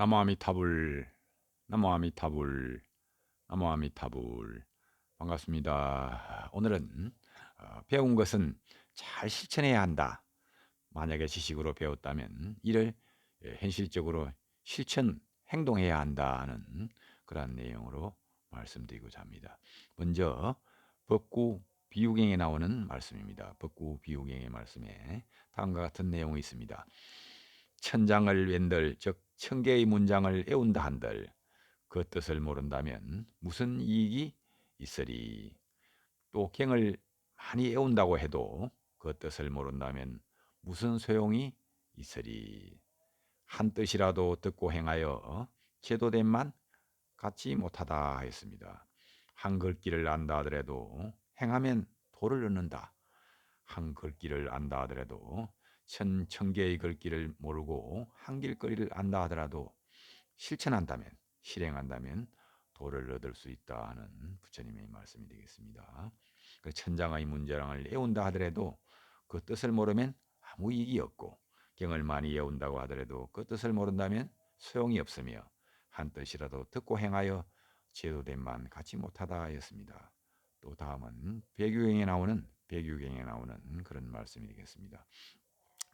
나무아미타불 나무아미타불 나무아미타불 반갑습니다. 오늘은 어, 배운 것은 잘 실천해야 한다. 만약에 지식으로 배웠다면 이를 예, 현실적으로 실천 행동해야 한다는 그러한 내용으로 말씀드리고자 합니다. 먼저 법구 비유경에 나오는 말씀입니다. 법구 비유경의 말씀에 다음과 같은 내용이 있습니다. 천장을 웬들 즉 천개의 문장을 애운다 한들 그 뜻을 모른다면 무슨 이익이 있으리 또 갱을 많이 애운다고 해도 그 뜻을 모른다면 무슨 소용이 있으리 한 뜻이라도 듣고 행하여 제도됨만 갖지 못하다 했습니다. 한 글귀를 안다 하더라도 행하면 도를 얻는다. 한 글귀를 안다 하더라도 천, 천 개의 글귀를 모르고 한 길거리를 안다 하더라도 실천한다면, 실행한다면 도를 얻을 수 있다 하는 부처님의 말씀이 되겠습니다. 그 천장의 문제랑을 애운다 하더라도 그 뜻을 모르면 아무 이익이 없고 경을 많이 애운다고 하더라도 그 뜻을 모른다면 소용이 없으며 한 뜻이라도 듣고 행하여 제도됨만 갖지 못하다 하였습니다. 또 다음은 배규경에 나오는 배규경에 나오는 그런 말씀이 되겠습니다.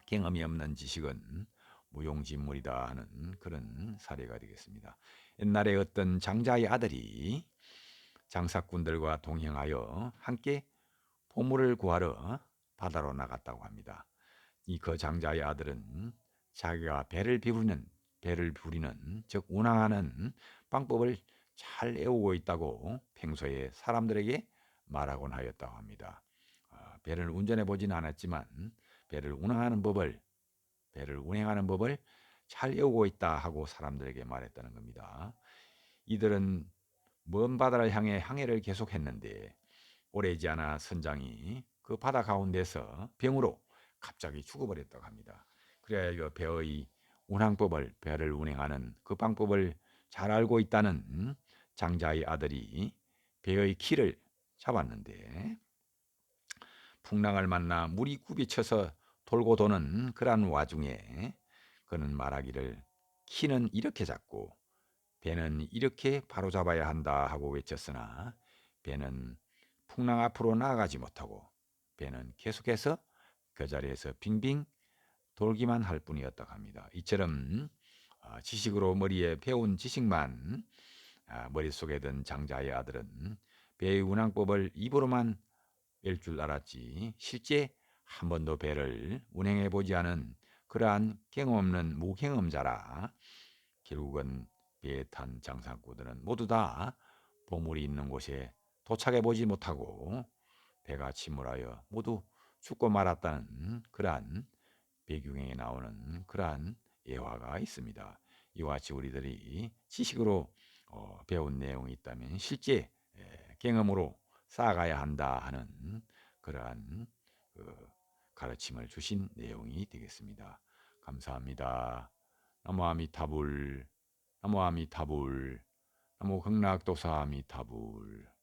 경험이 없는 지식은 무용진물이다 하는 그런 사례가 되겠습니다. 옛날에 어떤 장자의 아들이 장사꾼들과 동행하여 함께 보물을 구하러 바다로 나갔다고 합니다. 이 그 장자의 아들은 자기가 배를 비우는 배를 부리는 즉 운항하는 방법을 잘 애우고 있다고 평소에 사람들에게 말하곤 하였다고 합니다. 아, 배를 운전해 보진 않았지만 배를 운항하는 법을 배를 운행하는 법을 잘 외우고 있다 하고 사람들에게 말했다는 겁니다. 이들은 먼 바다를 향해 항해를 계속했는데 오래지 않아 선장이 그 바다 가운데서 병으로 갑자기 죽어버렸다고 합니다. 그래야 이 배의 운항법을 배를 운행하는 그 방법을 잘 알고 있다는 장자의 아들이 배의 키를 잡았는데 풍랑을 만나 물이 굽이쳐서 돌고 도는 그러한 와중에 그는 말하기를 키는 이렇게 잡고 배는 이렇게 바로 잡아야 한다 하고 외쳤으나 배는 풍랑 앞으로 나아가지 못하고 배는 계속해서 그 자리에서 빙빙 돌기만 할 뿐이었다고 합니다. 이처럼 어, 지식으로 머리에 배운 지식만 아, 머릿속에 든 장자의 아들은 배의 운항법을 입으로만 뺄줄 알았지 실제 한 번도 배를 운행해 보지 않은 그러한 경험 없는 무경험자라 결국은 배에 탄 장사꾼들은 모두 다 보물이 있는 곳에 도착해 보지 못하고 배가 침몰하여 모두 죽고 말았다는 그러한 배경에 나오는 그러한 예화가 있습니다. 이와 같이 우리들이 지식으로 어, 배운 내용이 있다면 실제 경험으로 쌓아가야 한다 하는 그러한 그 가르침을 주신 내용이 되겠습니다. 감사합니다. 나무 아미타불, 나무 아미타불, 나무 극락도사 아미타불.